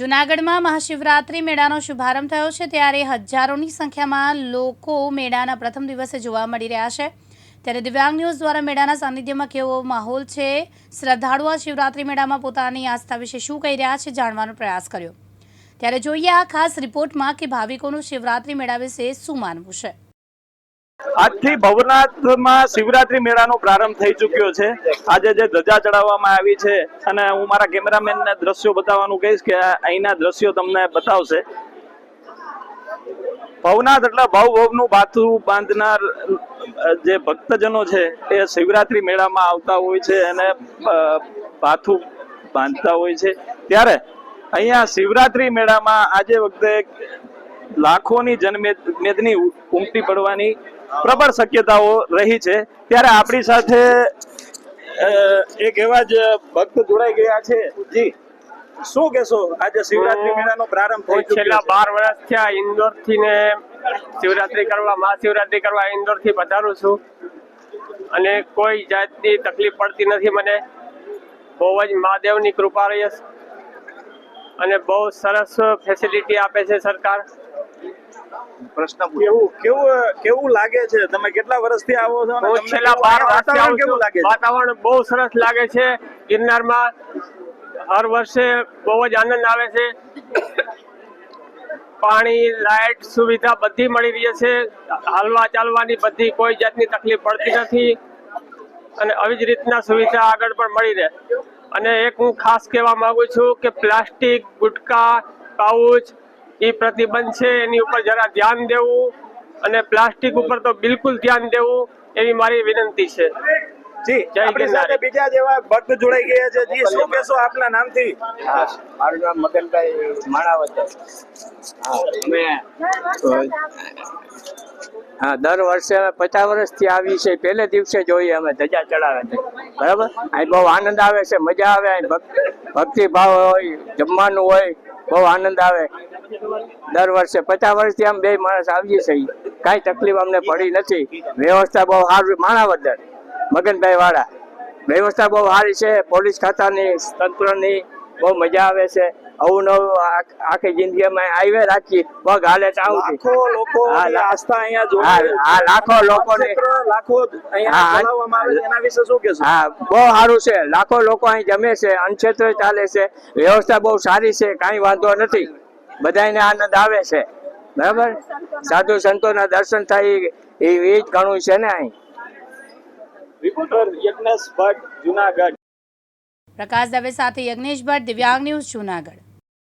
જૂનાગઢમાં મહાશિવરાત્રિ મેળાનો શુભારંભ થયો છે, ત્યારે હજારોની સંખ્યામાં લોકો મેળાના પ્રથમ દિવસે જોવા મળી રહ્યા છે. ત્યારે દિવ્યાંગ ન્યૂઝ દ્વારા મેળાના સાનિધ્યમાં કેવો માહોલ છે, શ્રદ્ધાળુઓ શિવરાત્રિ મેળામાં પોતાની આસ્થા વિશે શું કહી રહ્યા છે, જાણવાનો પ્રયાસ કર્યો. ત્યારે જોઈએ આ ખાસ રિપોર્ટમાં કે ભાવિકોનું શિવરાત્રિ મેળા વિશે શું માનવું છે? આજથી ભવનાથમાં શિવરાત્રી મેળાનો પ્રારંભ થઈ ચુક્યો છે. આજે જે ધજા ચડાવવામાં આવી છે અને હું મારા કેમેરામેનને દ્રશ્યો બતાવવાનું કહીશ કે અહીંના દ્રશ્યો તમને બતાવશે. ભવનાથ એટલે ભવ ભવનું બાથું બાંધનાર જે ભક્તજનો છે એ શિવરાત્રી મેળામાં આવતા હોય છે અને બાથું બાંધતા હોય છે. ત્યારે અહીંયા શિવરાત્રી મેળામાં આજે વખતે લાખોની જનમેદની ઉમટી પડવાની પ્રબળ શક્યતાઓ રહી છે. ત્યારે આપણી સાથે એક એવા જ ભક્ત જોડાઈ ગયા છે. જી. શું કેશો આજે શિવરાત્રી મેળાનો પ્રારંભ થઈ છેલ્લા બાર વર્ષ થયા ઇન્દોરથી ને શિવરાત્રી કરવા મહાશિવરાત્રી કરવા ઇન્દોરથી પધારું છું. અને કોઈ જાતની તકલીફ પડતી નથી મને. બહુ જ મહાદેવની કૃપા રહી અને બહુ સરસ ફેસિલિટી આપે છે સરકાર. કેવું કેવું કેવું લાગે છે? તમે કેટલા વર્ષથી આવો છો અને છેલ્લા કેવું- બાર અહીંયા વાતાવરણ વર્ષથી આવું કેવું લાગે છે? વાતાવરણ બહુ સરસ લાગે છે. ગિરનારમાં હર વર્ષે બહુ જ આનંદ આવે છે. પાણી લાઇટ સુવિધા બધી મળી રહી છે. હાલવા ચાલવાની બધી કોઈ જાતની તકલીફ પડતી નથી. અને આવી જ રીતના સુવિધા આગળ પણ મળી રહે. અને એક હું ખાસ કહેવા માંગુ છું કે પ્લાસ્ટિક ગુટકા પાઉચ એ પ્રતિબંધ છે એની ઉપર જરા ધ્યાન દેવું અને પ્લાસ્ટિક ઉપર તો બિલકુલ ધ્યાન દેવું એવી મારી વિનંતી છે. જી આપણી સાથે બીજા જેવા ભક્ત જોડાઈ ગયા છે. જી શું કહેશો આપના નામથી? હા મારું નામ મગનભાઈ માણાવદર અમે હા દર વર્ષે અમે પચાસ વર્ષથી આવી છે. પહેલે દિવસે જોઈએ અમે ધજા ચડાવે છે. બરાબર? અહીં બહુ આનંદ આવે છે મજા આવે અહીં ભક્તિ ભાવ હોય જમવાનું હોય બહુ આનંદ આવે. દર વર્ષે પચાસ વર્ષથી આમ બે માણસ આવીએ છીએ. કાંઈ તકલીફ અમને પડી નથી. વ્યવસ્થા બહુ સારી માણાવદર મગનભાઈ વાળા વ્યવસ્થા બહુ સારી છે પોલીસ ખાતાની તંત્રની બહુ મજા આવે છે. આવું નવું આખી જિંદગીમાં હાઈવે રાખી પગ હાલે લાખો લોકો આસ્થા અહીંયા હા, હા, લાખો લોકો લાખો એના વિશે શું કહેશો? હા બહુ સારું છે. લાખો લોકો અહીં જમે છે અનક્ષેત્ર ચાલે છે. વ્યવસ્થા બહુ સારી છે કાંઈ વાંધો નથી. બધાને આનંદ આવે છે. બરાબર? સાધુ સંતોના દર્શન થાય એ એ જ ઘણું છે ને અહીં. રિપોર્ટર યજ્ઞેશ ભટ્ટ જુનાગઢ. પ્રકાશ દવે સાથે યજ્ઞેશ ભટ્ટ દિવ્યાંગ ન્યૂઝ જૂનાગઢ.